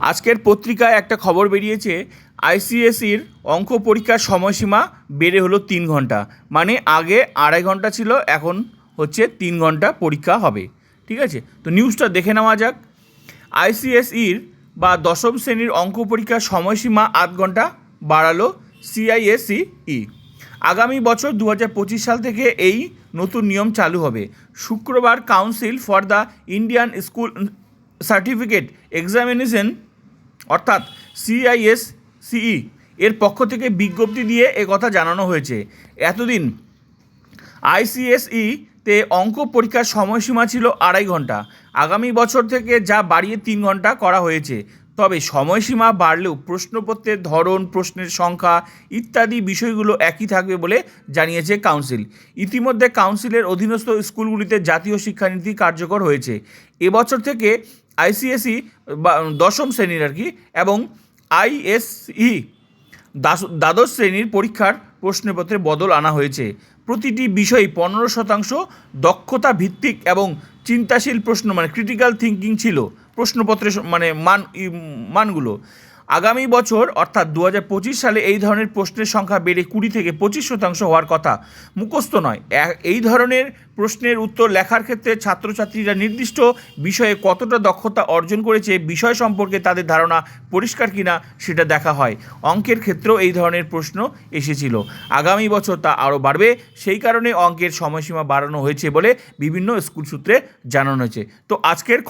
আজকের পত্রিকায় একটা খবর বেরিয়েছে আইসিএসির অঙ্ক পরীক্ষার সময়সীমা বেড়ে হলো তিন ঘণ্টা। মানে আগে আড়াই ঘণ্টা ছিল, এখন হচ্ছে তিন ঘণ্টা পরীক্ষা হবে। ঠিক আছে? তো নিউজটা দেখে নেওয়া যাক। আইসিএসইর বা দশম শ্রেণির অঙ্ক পরীক্ষার সময়সীমা আধ ঘণ্টা বাড়ালো সিআইএসসিই। আগামী বছর দু সাল থেকে এই নতুন নিয়ম চালু হবে। শুক্রবার council for the Indian school certificate examination অর্থাৎ সিআইএস সিই এর পক্ষ থেকে বিজ্ঞপ্তি দিয়ে কথা জানানো হয়েছে। এতদিন আইসিএসই তে অঙ্ক পরীক্ষার সময়সীমা ছিল আড়াই ঘণ্টা। আগামী বছর থেকে যা বাড়িয়ে তিন ঘণ্টা করা হয়েছে। তবে সময়সীমা বাড়লেও প্রশ্নপত্রের ধরন, প্রশ্নের সংখ্যা ইত্যাদি বিষয়গুলো একই থাকবে বলে জানিয়েছে কাউন্সিল। ইতিমধ্যে কাউন্সিলের অধীনস্থ স্কুলগুলিতে জাতীয় শিক্ষানীতি কার্যকর হয়েছে। এবছর থেকে আইসিএসই বা দশম শ্রেণির আর কি, এবং আইএসই দ্বাদশ শ্রেণির পরীক্ষার প্রশ্নপত্রে বদল আনা হয়েছে। প্রতিটি বিষয় পনেরো শতাংশ দক্ষতা ভিত্তিক এবং চিন্তাশীল প্রশ্ন মানে ক্রিটিক্যাল থিঙ্কিং ছিল। প্রশ্নপত্রের মানে মান মানগুলো। আগামী বছর, অর্থাৎ দু হাজার পঁচিশ সালে এই ধরনের প্রশ্নের সংখ্যা বেড়ে কুড়ি থেকে পঁচিশ শতাংশ হওয়ার কথা। মুখস্থ নয়। এই ধরনের প্রশ্নের উত্তর লেখার ক্ষেত্রে ছাত্রছাত্রীরা নির্দিষ্ট বিষয়ে কতটা দক্ষতা অর্জন করেছে, বিষয় সম্পর্কে তাদের ধারণা পরিষ্কার কিনা সেটা দেখা হয়। অঙ্কের ক্ষেত্রেও এই ধরনের প্রশ্ন এসেছিল। আগামী বছর তা আরও বাড়বে। সেই কারণে অঙ্কের সময়সীমা বাড়ানো হয়েছে বলে বিভিন্ন স্কুল সূত্রে জানানো হয়েছে। তো আজকের